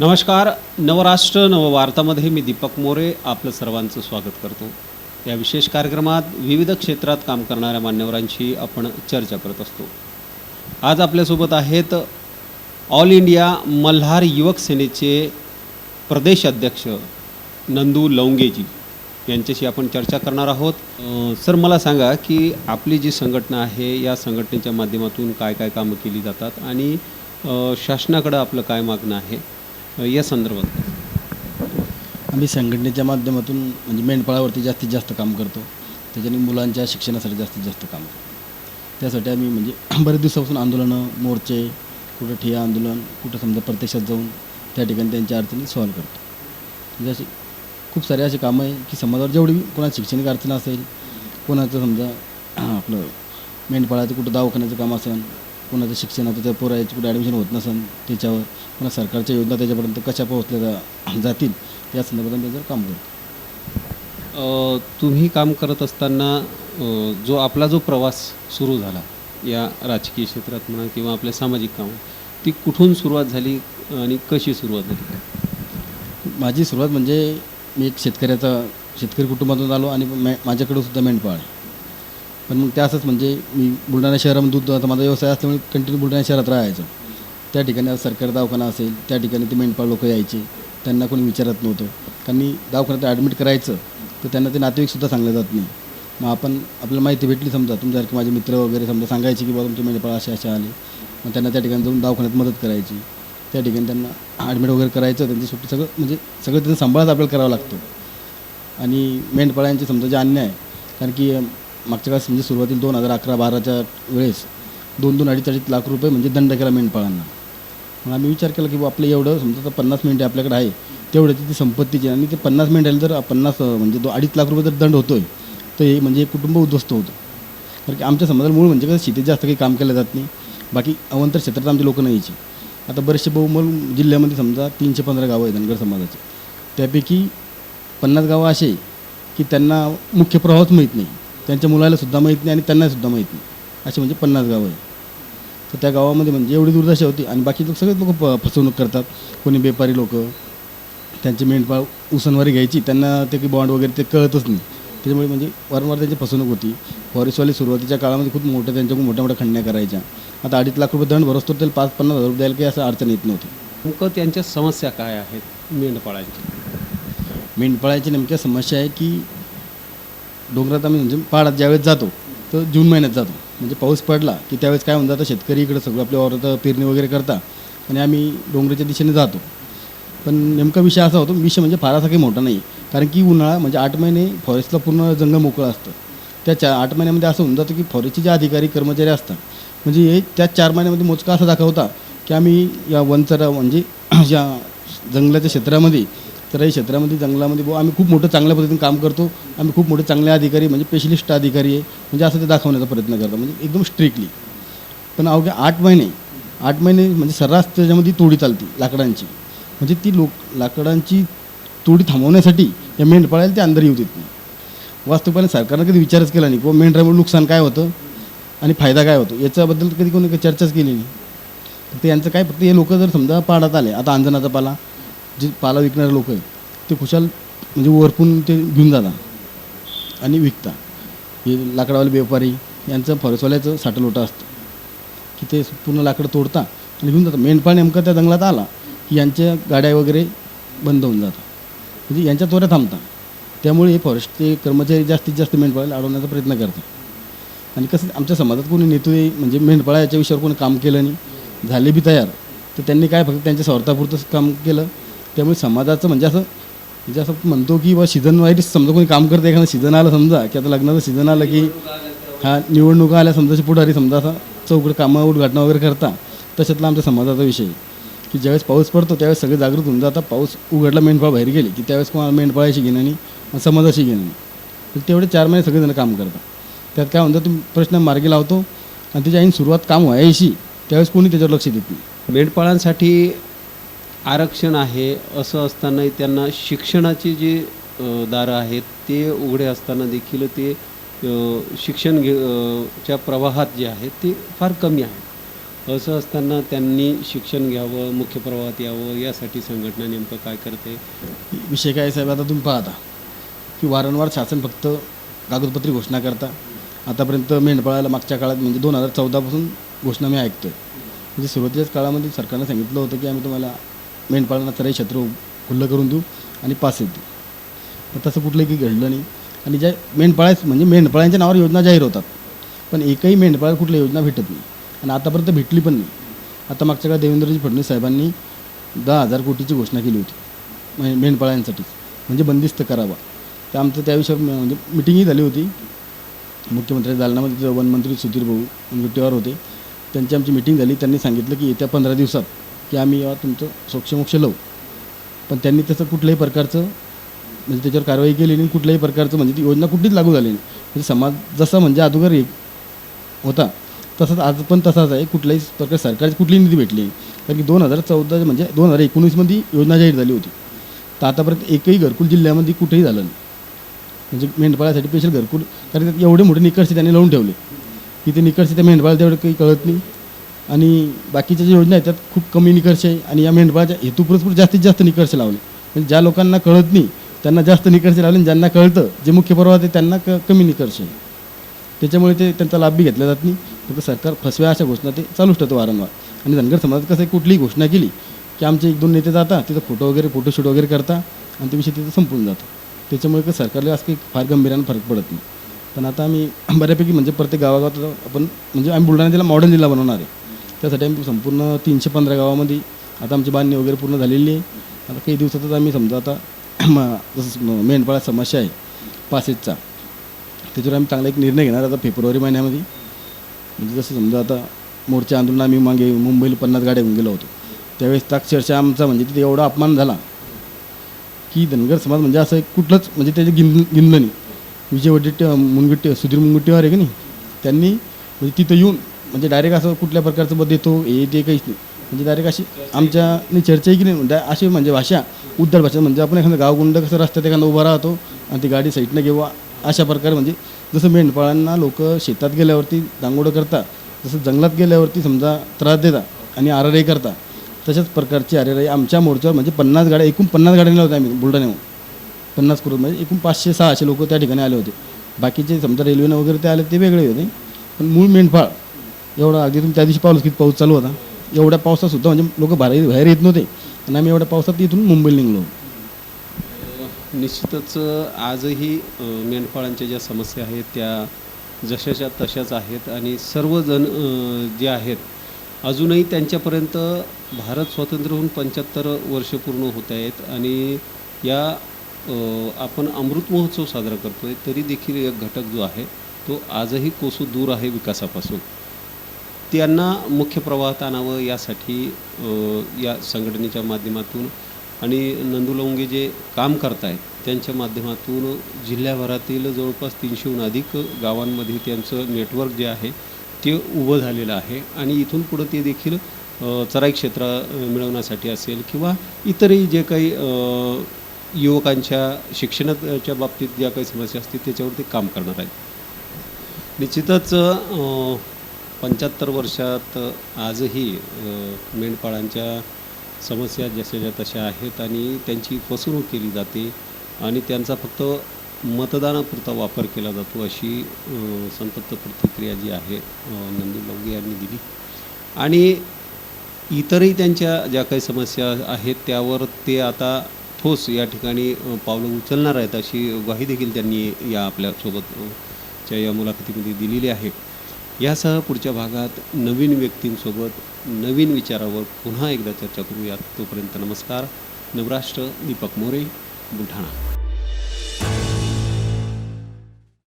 नमस्कार नवराष्ट्र नववार्तामध्ये मी दीपक मोरे आपलं सर्वांचं स्वागत करतो. या विशेष कार्यक्रमात विविध क्षेत्रात काम करणाऱ्या मान्यवरांशी आपण चर्चा करत असतो. आज आपल्यासोबत आहेत ऑल इंडिया मल्हार युवक सेनेचे प्रदेश अध्यक्ष नंदू लवंगेजी. यांच्याशी आपण चर्चा करणार आहोत. सर मला सांगा की आपली जी संघटना आहे या संघटनेच्या माध्यमातून काय काय कामं केली जातात आणि शासनाकडं आपलं काय मागणं आहे? या संदर्भात. आम्ही संघटनेच्या माध्यमातून म्हणजे मेंढपाळावरती जास्तीत जास्त काम करतो. त्याच्याने मुलांच्या शिक्षणासाठी जास्तीत जास्त काम करतो. त्यासाठी आम्ही म्हणजे बरेच दिवसापासून आंदोलनं मोर्चे कुठं ठिया आंदोलन कुठं समजा प्रत्यक्षात जाऊन त्या ठिकाणी त्यांच्या अडचणी सॉल्व करतो. म्हणजे अशी खूप सारे असे कामं आहे की समाजावर जेवढी कोणाची शैक्षणिक अडचण असेल कोणाचं समजा आपलं मेंढपाळाचं कुठं दवाखान्याचं काम असेल कोणाचं शिक्षणाचं त्या पोरायचं कुठं ॲडमिशन होत नसेल त्याच्यावर पुन्हा सरकारच्या योजना त्याच्यापर्यंत कशा पोहोचल्या जातील त्या संदर्भात त्याच्यावर काम करतो. तुम्ही काम करत असताना जो आपला जो प्रवास सुरू झाला या राजकीय क्षेत्रात म्हणा किंवा आपल्या सामाजिक कामात ती कुठून सुरुवात झाली आणि कशी सुरुवात झाली? माझी सुरुवात म्हणजे मी एक शेतकऱ्याचा शेतकरी कुटुंबातून आलो आणि मे माझ्याकडे सुद्धा मेंढपाळ आहे. पण मग ते असंच म्हणजे मी बुलढाणा शहरामध्ये दूध आता माझा व्यवसाय असल्यामुळे कंटिन्यू बुलढाणा शहरात राहायचं. त्या ठिकाणी सरकारी दवाखाना असेल त्या ठिकाणी ते मेंढपाळ लोक यायचे. त्यांना कोणी विचारत नव्हतं. कारण दवाखान्यात ॲडमिट करायचं तर त्यांना ते नातेवाईकसुद्धा सांगलं जात नाही. मग आपण आपल्याला माहिती भेटली समजा तुमच्यासारखे माझे मित्र वगैरे समजा सांगायचे की बाबा तुमचे मेंढपाळ असे असे आले. मग त्यांना त्या ठिकाणी जाऊन दवाखान्यात मदत करायची. त्या ठिकाणी त्यांना ॲडमिट वगैरे करायचं त्यांची सुट्टी सगळं म्हणजे सगळं त्यांना सांभाळच आपल्याला करावं लागतं. आणि मेंढपाळांचे समजा जे अन्याय आहे कारण की मागच्या काळात म्हणजे सुरुवातीला दोन हजार अकरा बाराच्या वेळेस दोन दोन अडीच अडीच लाख रुपये म्हणजे दंड केला मेंढपाळांना. मग आम्ही विचार केला की बुवा आपलं एवढं समजा तर पन्नास मिनिटं आपल्याकडे आहे तेवढ्याची ती संपत्तीची आणि ते पन्नास मिनिटं जर पन्नास म्हणजे दो अडीच लाख रुपये जर दंड होतोय तर हे म्हणजे कुटुंब उद्ध्वस्त होतं. कारण की आमच्या समाजाला मूळ म्हणजे कसं शेतीत जास्त काही काम केलं जात नाही. बाकी अवंतर क्षेत्रात आमचे लोक नाही यायचे आता बरेचसे बहुमल जिल्ह्यामध्ये समजा तीनशे पंधरा गावं आहेत धनगर समाजाचे. त्यापैकी पन्नास गावं असे की त्यांना मुख्य प्रवाहच माहीत नाही. त्यांच्या मुलाला सुद्धा माहीत नाही आणि त्यांनासुद्धा माहीत नाही. असे म्हणजे पन्नास गावं आहे तर त्या गावामध्ये म्हणजे एवढी दुर्दशा होती आणि बाकी लोक सगळेच लोक प फसवणूक करतात. कोणी बेपारी लोक त्यांचे मेंढपाळ उसनवारी घ्यायची त्यांना ते की बॉन्ड वगैरे ते कळतच नाही. त्याच्यामुळे म्हणजे वारंवार त्यांची फसवणूक होती. फॉरेस्टवाले सुरुवातीच्या काळामध्ये खूप मोठ्या त्यांच्याकडून मोठ्या मोठ्या खंडण्या करायच्या. आता अडीच लाख रुपये दंड भरसतो त्याला पाच पन्नास हजार रुपये द्यायला काही असं अडचण येत नव्हती. नेमकं त्यांच्या समस्या काय आहेत मेंढपाळांच्या मेंढपाळाची नेमक्या समस्या आहे की डोंगरात आम्ही म्हणजे पाडात ज्यावेळेस जातो तर जून महिन्यात जातो. म्हणजे पाऊस पडला की त्यावेळेस काय होऊन जातं शेतकरी इकडं सगळं आपल्या वावरात पेरणी वगैरे करता आणि आम्ही डोंगराच्या दिशेने जातो. पण नेमका विषय असा होतो विषय म्हणजे फारसा काही मोठा नाही. कारण की उन्हाळा म्हणजे आठ महिने फॉरेस्टला पूर्ण जंगल मोकळं असतं. त्या चार आठ महिन्यामध्ये असं होऊन जातं की फॉरेस्टचे जे अधिकारी कर्मचारी असतात म्हणजे हे त्या चार महिन्यामध्ये मोजका असा दाखवता की आम्ही या वनचरा म्हणजे या जंगलाच्या क्षेत्रामध्ये तर या क्षेत्रामध्ये जंगलामध्ये बुवा आम्ही खूप मोठं चांगल्या पद्धतीने काम करतो. आम्ही खूप मोठे चांगले अधिकारी म्हणजे स्पेशलिस्ट अधिकारी आहे. म्हणजे असं ते दाखवण्याचा प्रयत्न करतो म्हणजे एकदम स्ट्रिक्टली पण अवघ्या आठ महिने आठ महिने म्हणजे सर्रास त्याच्यामध्ये तोडी चालते लाकडांची. म्हणजे ती लोक लाकडांची तोडी थांबवण्यासाठी या मेंढपाळाला ते अंदर येऊ देत नाही. वास्तवपणे सरकारनं कधी विचारच केला नाही किंवा मेंढरामुळे नुकसान काय होतं आणि फायदा काय होतो? याच्याबद्दल कधी कोणी चर्चाच केली नाही. फक्त यांचं काय फक्त हे लोक जर समजा पाडात आले आता अंजनाचा पाला जे पाला विकणारे लोक आहेत ते खुशाल म्हणजे वरपून ते घेऊन जातात आणि विकता हे लाकडावाले व्यापारी यांचं फॉरेस्टवाल्याचं साठलोटा असतं. की ते पूर्ण लाकडं तोडता आणि घेऊन जातात. मेंढपाळ नेमका त्या जंगलात आला की यांच्या गाड्या वगैरे बंद होऊन जातात. म्हणजे यांच्या तोऱ्या थांबतात. त्यामुळे हे फॉरेस्टचे कर्मचारी जास्तीत जास्त मेंढपाळाला अडवण्याचा प्रयत्न करतात. आणि कसं आमच्या समाजात कोणी नेते म्हणजे मेंढपाळा याच्या विषयावर कोणी काम केलं नाही झाले बी तयार तर त्यांनी काय फक्त त्यांच्या स्वार्थापुरतंच काम केलं त्यामुळे समाजाचं म्हणजे असं म्हणजे असं म्हणतो की बा सीझन वाईज समजा कोणी काम करते एखादं सीझन आलं समजा की आता लग्नाचं सीझन आलं की हा निवडणुका आल्या समजा पुढारी समजा असा चौकड कामं उद्घाटना वगैरे करता तशातला आमच्या समाजाचा विषय की ज्यावेळेस पाऊस पडतो त्यावेळेस सगळे जागृत होऊन जातात. पाऊस उघडला मेंढपाळ बाहेर गेले की त्यावेळेस कोणाला मेंढपाळाशी घेणं नाही आणि समाजाशी घेणं तर तेवढे चार महिने सगळेजण काम करतात. त्यात काय म्हणतात तुम्ही प्रश्न मार्गी लावतो आणि त्याच्या ऐन सुरुवात काम व्हायची त्यावेळेस कोणी त्याच्यावर लक्ष देत नाही. मेंढपाळांसाठी आरक्षण आहे असं असतानाही त्यांना शिक्षणाची जी दारं आहेत ते उघडे असताना देखील ते शिक्षण घे च्या प्रवाहात जे आहे ते फार कमी आहे. असं असताना त्यांनी शिक्षण घ्यावं मुख्य प्रवाहात यावं यासाठी संघटना नेमकं काय करते? विषय काय साहेब आता तुम्ही पाहता की वारंवार शासन फक्त कागदपत्री घोषणा करता. आतापर्यंत मेंढपाळाला मागच्या काळात म्हणजे दोन हजार चौदापासून घोषणा मी ऐकतो आहे म्हणजे सुरुवातीच्याच काळामध्ये सरकारनं सांगितलं होतं की आम्ही तुम्हाला मेंढपाळांना चराई क्षेत्र खुल्लं करून देऊ आणि पास देऊ. पण तसं कुठलंही काही घडलं नाही. आणि ज्या मेंढपाळ्या म्हणजे मेंढपाळांच्या नावावर योजना जाहीर होतात. पण एकही मेंढपाळ कुठली योजना भेटत नाही. आणि आतापर्यंत भेटली पण नाही. आता मागच्या काळात देवेंद्रजी फडणवीस साहेबांनी दहा हजार कोटीची घोषणा केली होती. म्हणजे म्हणजे बंदिस्त करावा. तर आमचं त्याविषयी म्हणजे मिटिंगही झाली होती. मुख्यमंत्री दालनामध्ये वनमंत्री सुधीर भाऊ मुनगट्टीवार होते त्यांची आमची मिटिंग झाली. त्यांनी सांगितलं की येत्या पंधरा दिवसात की आम्ही यावर तुमचं सोक्षमोक्ष लावू पण त्यांनी तसं कुठल्याही प्रकारचं म्हणजे त्याच्यावर कारवाई केली नाही कुठल्याही प्रकारचं म्हणजे ती योजना कुठलीच लागू झाली नाही. म्हणजे समाज जसा म्हणजे अगोदर एक होता तसंच आज पण तसाच आहे. कुठल्याही प्रकार सरकारची कुठलीही निधी भेटली नाही. कारण की दोन हजार चौदा म्हणजे दोन हजार एकोणीसमध्ये योजना जाहीर झाली होती. तर आतापर्यंत एकही घरकुल जिल्ह्यामध्ये कुठेही झालं नाही. म्हणजे मेंढपाळासाठी स्पेशल घरकुल कारण एवढे मोठे निकष त्यांनी लावून ठेवले. की ते निकष त्या मेंढपाळाला तेवढं काही कळत नाही. आणि बाकीच्या ज्या योजना आहेत त्यात खूप कमी निकर्ष आहे आणि या मेंढपाळाच्या हेतुपुरस्पर जास्तीत जास्त निकर्ष लावले. म्हणजे ज्या लोकांना कळत नाही त्यांना जास्त निकष लावले आणि ज्यांना कळतं जे मुख्य प्रवाह आहे त्यांना क कमी निकर्ष आहे. त्याच्यामुळे ते त्यांचा लाभ बी घेतला जात नाही. फक्त सरकार फसव्या अशा घोषणा ते चालूच ठेवतं वारंवार. आणि धनगर समाजात कसं आहे कुठलीही घोषणा केली की आमचे एक दोन नेते जातात तिथं फोटो वगैरे फोटोशूट वगैरे करता आणि ते विषय तिथं संपून जातो. त्याच्यामुळे कसं सरकारला असं काही फार गंभीरानं फरक पडत नाही. पण आता आम्ही बऱ्यापैकी म्हणजे प्रत्येक गावागावात आपण म्हणजे आम्ही बुलढाणा जिल्हा मॉडर्न जिल्हा बनवणार आहे. त्यासाठी आम्ही संपूर्ण तीनशे पंधरा गावामध्ये. आता आमची बांधणी वगैरे पूर्ण झालेली आहे. आता काही दिवसातच आम्ही समजा आता जसं मेंढपाळा समस्या आहे पासेसचा. त्याच्यावर आम्ही चांगला एक निर्णय घेणार आता फेब्रुवारी महिन्यामध्ये. म्हणजे जसं समजा आता मोर्चा आंदोलन आम्ही मागे मुंबईला पन्नास गाड्या घेऊन गेलो होतो. त्यावेळेस त्या अक्षरशः आमचा म्हणजे तिथे एवढा अपमान झाला की धनगर समाज म्हणजे असं कुठलंच म्हणजे त्याचे गिन गिनलं नाही. विजय वडेट्टी मुनगुट्टी सुधीर मुनगट्टीवार आहे की नाही? त्यांनी म्हणजे तिथं येऊन म्हणजे डायरेक्ट असं कुठल्या प्रकारचं बद देतो हे ते काहीच नाही. म्हणजे डायरेक्ट अशी आमच्या नाही चर्चा की नाही. डाय अशी म्हणजे भाषा उद्धट भाषा. म्हणजे आपण एखादं गावगुंड कसं रस्त्यात एखादा उभा राहतो आणि ती गाडी साईडनं घेऊ अशा प्रकारे म्हणजे जसं मेंढपाळांना लोक शेतात गेल्यावरती दांगोडं करतात जसं जंगलात गेल्यावरती समजा त्रास देतात आणि आराराई करता तशाच प्रकारची आराराई आमच्या मोर्चावर म्हणजे पन्नास गाड्या एकूण पन्नास गाड्या नेल्या होत्या आम्ही बुलढाण्याहून. पन्नास करोड म्हणजे एकूण पाचशे सहाशे लोक त्या ठिकाणी आले होते. बाकीचे समजा रेल्वेनं वगैरे ते आले ते वेगळे होते. पण मूळ मेंढपाळ एवढा अगदी तुम्ही त्या दिवशी पाऊस किती पाऊस चालू होता? एवढ्या पावसातसुद्धा म्हणजे लोक बाहेर बाहेर येत नव्हते. आणि आम्ही एवढ्या पावसात इथून मुंबईला निघलो. निश्चितच आजही मेंढपाळांच्या ज्या समस्या आहेत त्या जशाच्या तशाच आहेत. आणि सर्वजण जे आहेत अजूनही त्यांच्यापर्यंत भारत स्वातंत्र्य होऊन पंच्याहत्तर वर्ष पूर्ण होत आहेत. आणि या आपण अमृत महोत्सव साजरा करतो आहे तरी देखील एक घटक जो आहे तो आजही कोसू दूर आहे विकासापासून. त्यांना मुख्य प्रवाहात आणावं यासाठी या संघटनेच्या माध्यमातून आणि नंदुलवंगे जे काम करतायत त्यांच्या माध्यमातून जिल्ह्याभरातील जवळपास तीनशेहून अधिक गावांमध्ये त्यांचं नेटवर्क जे आहे ते उभं झालेलं आहे आणि इथून पुढं ते देखील चराई क्षेत्र मिळवण्यासाठी असेल किंवा इतरही जे काही युवकांच्या शिक्षणाच्या बाबतीत ज्या काही समस्या असतील त्याच्यावर ते काम करणार आहेत. निश्चितच पंच्याहत्तर वर्षात आजही मेंढपाळांच्या समस्या जशाच्या तशा आहेत आणि त्यांची फसवणूक केली जाते आणि त्यांचा फक्त मतदानापुरता वापर केला जातो अशी संतप्त प्रतिक्रिया जी आहे नंदू लवगे यांनी दिली. आणि इतरही त्यांच्या ज्या काही समस्या आहेत त्यावर ते आता ठोस या ठिकाणी पावलं उचलणार आहेत अशी ग्वाही देखील त्यांनी या आपल्यासोबतच्या या मुलाखतीमध्ये दिलेली आहे. यासह पुढच्या भागात नवीन व्यक्तींसोबत नवीन विचारावर पुन्हा एकदा चर्चा करूयात. तोपर्यंत नमस्कार. नवराष्ट्र दीपक मोरे बुलढाणा.